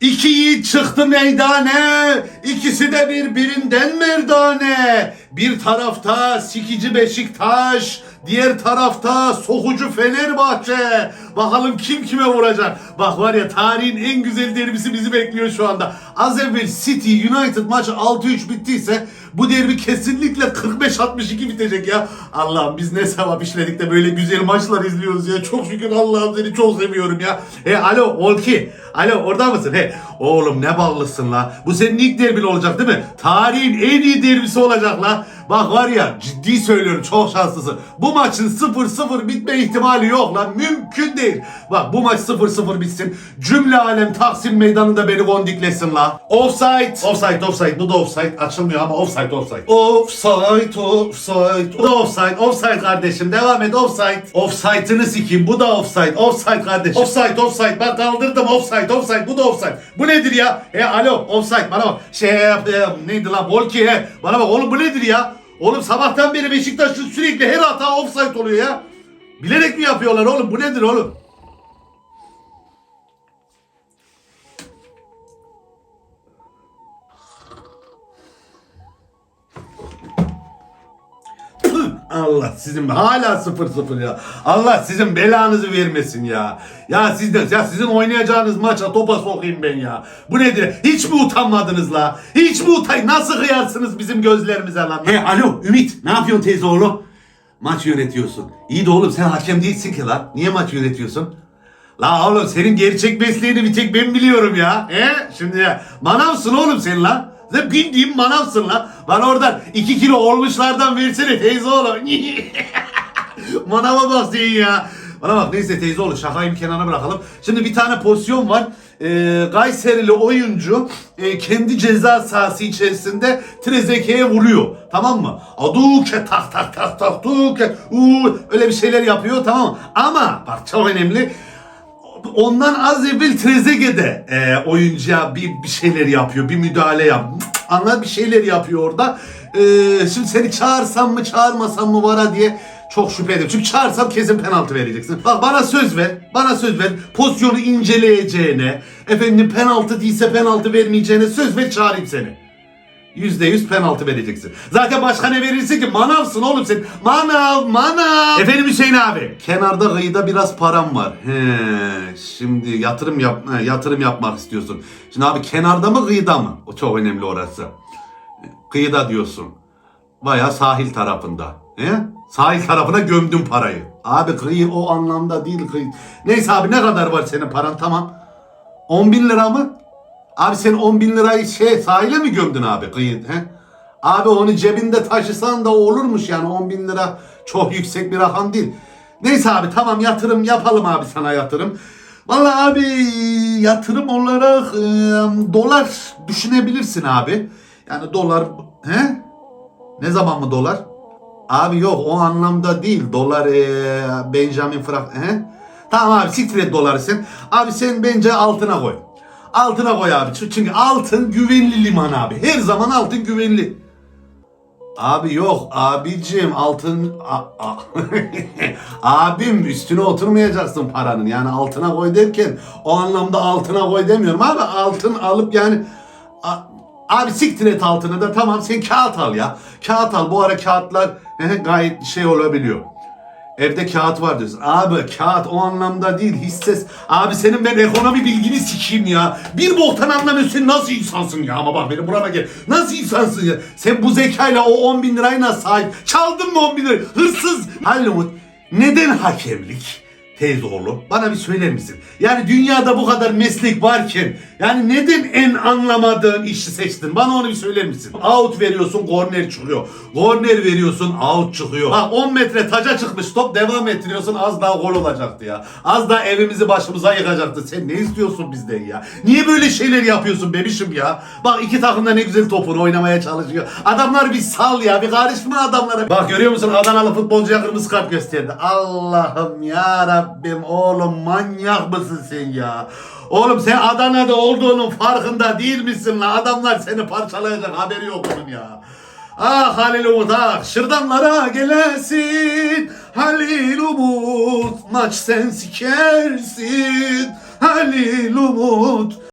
İki yiğit çıktı meydane, ikisi de birbirinden merdane. Bir tarafta sikici Beşiktaş, diğer tarafta sokucu Fenerbahçe. Bakalım kim kime vuracak. Bak var ya tarihin en güzel derbisi bizi bekliyor şu anda. Az evvel City United maçı 6-3 bittiyse bu derbi kesinlikle 45-62 bitecek ya. Allah'ım biz ne sevap işledik de böyle güzel maçlar izliyoruz ya. Çok şükür Allah'ım seni çok seviyorum ya. He alo Olki. Alo orada mısın? He oğlum ne ballısın la. Bu senin ilk derbin olacak değil mi? Tarihin en iyi derbisi olacak la. Bak var ya ciddi söylüyorum çok şanslısın. Bu maçın 0-0 bitme ihtimali yok lan. Mümkün değil. Bak bu maç 0-0 bitsin. Cümle alem Taksim meydanında beni gondiklesin la. Offside. Offside offside. Bu da offside. Açılmıyor ama offside offside. Offside offside. Bu da offside. Offside kardeşim. Devam et offside. Offside'ını sikeyim. Bu da offside. Offside kardeşim. Offside offside. Ben kaldırdım offside offside. Bu da offside. Bu nedir ya? He alo offside. Bana bak. Şey yap. e, Neydi lan? Volki he. Bana bak oğlum bu nedir ya? Oğlum sabahtan beri Beşiktaş'ın sürekli her hata offside oluyor ya. Bilerek mi yapıyorlar oğlum? Bu nedir oğlum? Allah sizin hala 0-0 ya. Allah sizin belanızı vermesin ya. Ya siz de ya sizin oynayacağınız maça topa sokayım ben ya. Bu nedir? Hiç mi utanmadınız la? Hiç mi utay? Nasıl kıyarsınız bizim gözlerimize lan? He alo Ümit ne yapıyorsun teyze oğlu? Maç yönetiyorsun. İyi de oğlum sen hakem değilsin ki lan. Niye maç yönetiyorsun? La oğlum senin gerçek mesleğini bir tek ben biliyorum ya. He? Şimdi ya. Manavsın oğlum sen lan. Sen bildiğin manavsın lan. Bana oradan 2 kilo olmuşlardan versene teyze oğlum. Manava bak ya. Bana bak neyse teyze oğlu şakayı bir kenara bırakalım. Şimdi bir tane pozisyon var. Ee, Gayserili oyuncu e, kendi ceza sahası içerisinde Trezeguet'e vuruyor. Tamam mı? Aduke tak tak tak tak duke uuu öyle bir şeyler yapıyor tamam mı? Ama bak çok önemli. Ondan az evvel Trezeguet'de e, oyuncuya bir, bir şeyler yapıyor. Bir müdahale yap. Anlar bir şeyler yapıyor orada. E, şimdi seni çağırsam mı çağırmasam mı vara diye çok şüphe ediyorum. Çünkü çağırsam kesin penaltı vereceksin. Bak bana söz ver. Bana söz ver. Pozisyonu inceleyeceğine, efendim penaltı değilse penaltı vermeyeceğine söz ver çağırayım seni. Yüzde yüz penaltı vereceksin. Zaten başka ne verirsin ki? Manavsın oğlum sen. Manav, manav. Efendim Hüseyin abi. Kenarda kıyıda biraz param var. He, şimdi yatırım yap, he, yatırım yapmak istiyorsun. Şimdi abi kenarda mı kıyıda mı? O çok önemli orası. Kıyıda diyorsun. Baya sahil tarafında. He? Sahil tarafına gömdüm parayı. Abi kıyı o anlamda değil kıyı. Neyse abi ne kadar var senin paran tamam. 10 bin lira mı? Abi sen 10 bin lirayı şey sahile mi gömdün abi kıyı? He? Abi onu cebinde taşısan da olurmuş yani 10 bin lira çok yüksek bir rakam değil. Neyse abi tamam yatırım yapalım abi sana yatırım. Vallahi abi yatırım olarak e, dolar düşünebilirsin abi. Yani dolar he? Ne zaman mı dolar? Abi yok o anlamda değil. Dolar e, Benjamin Frank he? Tamam abi siktir et doları sen. Abi sen bence altına koy. Altına koy abi. Çünkü altın güvenli liman abi. Her zaman altın güvenli. Abi yok abicim altın A- a- abim üstüne oturmayacaksın paranın yani altına koy derken o anlamda altına koy demiyorum abi altın alıp yani A- abi siktir et altını da tamam sen kağıt al ya kağıt al bu ara kağıtlar gayet şey olabiliyor. Evde kağıt var diyorsun. Abi kağıt o anlamda değil hisses. Abi senin ben ekonomi bilgini sikeyim ya. Bir boktan anlamıyorsun. Nasıl insansın ya? Ama bak benim burama gel. Nasıl insansın ya? Sen bu zekayla o 10 bin lirayı nasıl sahip? Çaldın mı 10 bin lirayı? Hırsız. Halil Umut neden hakemlik? Teyze oğlu bana bir söyler misin? Yani dünyada bu kadar meslek varken yani neden en anlamadığın işi seçtin? Bana onu bir söyler misin? Out veriyorsun korner çıkıyor. Korner veriyorsun out çıkıyor. Ha 10 metre taca çıkmış top devam ettiriyorsun az daha gol olacaktı ya. Az daha evimizi başımıza yıkacaktı. Sen ne istiyorsun bizden ya? Niye böyle şeyler yapıyorsun bebişim ya? Bak iki takım da ne güzel topunu oynamaya çalışıyor. Adamlar bir sal ya bir karışma adamlara. Bak görüyor musun Adanalı futbolcuya kırmızı kart gösterdi. Allah'ım ya Rabbim oğlum manyak mısın sen ya? Oğlum sen Adana'da olduğunun farkında değil misin la? Adamlar seni parçalayacak haberi yok onun ya. Ah Halil Umut ah şırdanlara gelesin Halil Umut maç sen sikersin Halil Umut